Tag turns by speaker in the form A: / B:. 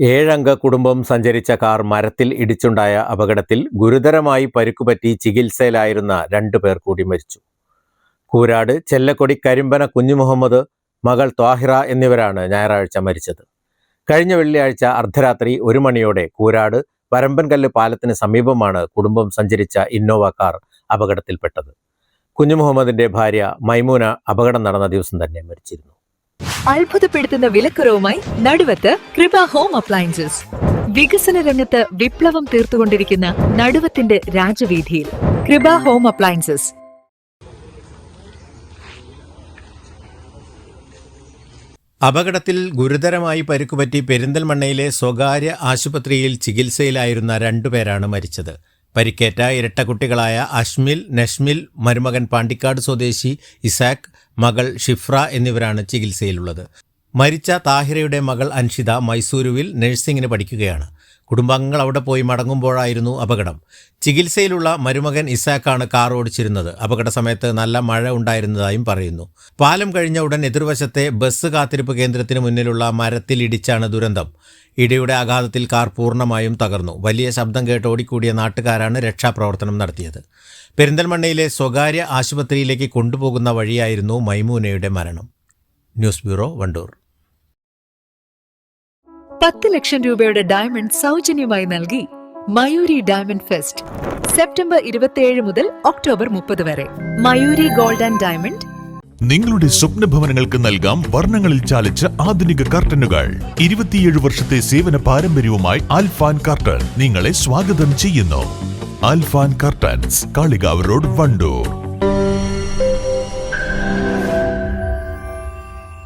A: ഏഴംഗ കുടുംബം സഞ്ചരിച്ച കാർ മരത്തിൽ ഇടിച്ചുണ്ടായ അപകടത്തിൽ ഗുരുതരമായി പരുക്കുപറ്റി ചികിത്സയിലായിരുന്ന രണ്ടു പേർ കൂടി മരിച്ചു. കൂരാട് ചെല്ലക്കൊടി കരിമ്പന കുഞ്ഞുമുഹമ്മദ് മകൾ ത്വാഹിറ എന്നിവരാണ് ഞായറാഴ്ച മരിച്ചത്. കഴിഞ്ഞ വെള്ളിയാഴ്ച അർദ്ധരാത്രി ഒരു മണിയോടെ കൂരാട് വരമ്പൻകല്ല് പാലത്തിന് സമീപമാണ് കുടുംബം സഞ്ചരിച്ച ഇന്നോവ കാർ അപകടത്തിൽപ്പെട്ടത്. കുഞ്ഞുമുഹമ്മദിന്റെ ഭാര്യ മൈമൂന അപകടം നടന്ന ദിവസം തന്നെ മരിച്ചിരുന്നു.
B: അത്ഭുതപ്പെടുത്തുന്ന വിലക്കുറവുമായി നടുവത്ത് കൃപ ഹോം അപ്ലയൻസസ്. വികസന രംഗത്ത് വിപ്ലവം തീർത്തുകൊണ്ടിരിക്കുന്ന നടുവത്തിന്റെ രാജവീതിയിൽ കൃപ ഹോം അപ്ലയൻസസ്.
A: അപകടത്തിൽ ഗുരുതരമായി പരുക്കുപറ്റി പെരിന്തൽമണ്ണയിലെ സ്വകാര്യ ആശുപത്രിയിൽ ചികിത്സയിലായിരുന്ന രണ്ടുപേരാണ് മരിച്ചത്. പരിക്കേറ്റ ഇരട്ടക്കുട്ടികളായ അഷ്മിൽ നഷ്മിൽ മരുമകൻ പാണ്ടിക്കാട് സ്വദേശി ഇസാക്ക് മകൾ ഷിഫ്ര എന്നിവരാണ് ചികിത്സയിലുള്ളത്. മരിച്ച താഹിരയുടെ മകൾ അൻഷിത മൈസൂരുവിൽ നഴ്സിംഗിന് പഠിക്കുകയാണ്. കുടുംബാംഗങ്ങൾ അവിടെ പോയി മടങ്ങുമ്പോഴായിരുന്നു അപകടം. ചികിത്സയിലുള്ള മരുമകൻ ഇസാക്കാണ് കാർ ഓടിച്ചിരുന്നത്. അപകട സമയത്ത് നല്ല മഴ ഉണ്ടായിരുന്നതായും പറയുന്നു. പാലം കഴിഞ്ഞ ഉടൻ എതിർവശത്തെ ബസ് കാത്തിരിപ്പ് കേന്ദ്രത്തിന് മുന്നിലുള്ള മരത്തിൽ ഇടിച്ചാണ് ദുരന്തം. ഇടിയുടെ ആഘാതത്തിൽ കാർ പൂർണമായും തകർന്നു. വലിയ ശബ്ദം കേട്ട് ഓടിക്കൂടിയ നാട്ടുകാരാണ് രക്ഷാപ്രവർത്തനം നടത്തിയത്. പെരിന്തൽമണ്ണയിലെ സ്വകാര്യ ആശുപത്രിയിലേക്ക് കൊണ്ടുപോകുന്ന വഴിയായിരുന്നു മൈമൂനയുടെ മരണം. News bureau Wandoor.
B: പത്ത് ലക്ഷം രൂപയുടെ ഡയമണ്ട് സൗജന്യമായി നൽകി മയൂരി ഡയമണ്ട് ഫെസ്റ്റ് സെപ്റ്റംബർ ഇരുപത്തിയേഴ് മുതൽ ഒക്ടോബർ മുപ്പത് വരെ. Mayoori gold and diamond.
C: നിങ്ങളുടെ സ്വപ്ന ഭവനങ്ങൾക്ക് നൽകാം വർണങ്ങളിൽ ചാലിച്ച ആധുനിക കർട്ടനുകൾ. ഇരുപത്തിയേഴ് വർഷത്തെ സേവന പാരമ്പര്യവുമായി ആൽഫാൻ കർട്ടൻ നിങ്ങളെ സ്വാഗതം ചെയ്യുന്നു. Alfan curtains Kalikavu road Wandoor.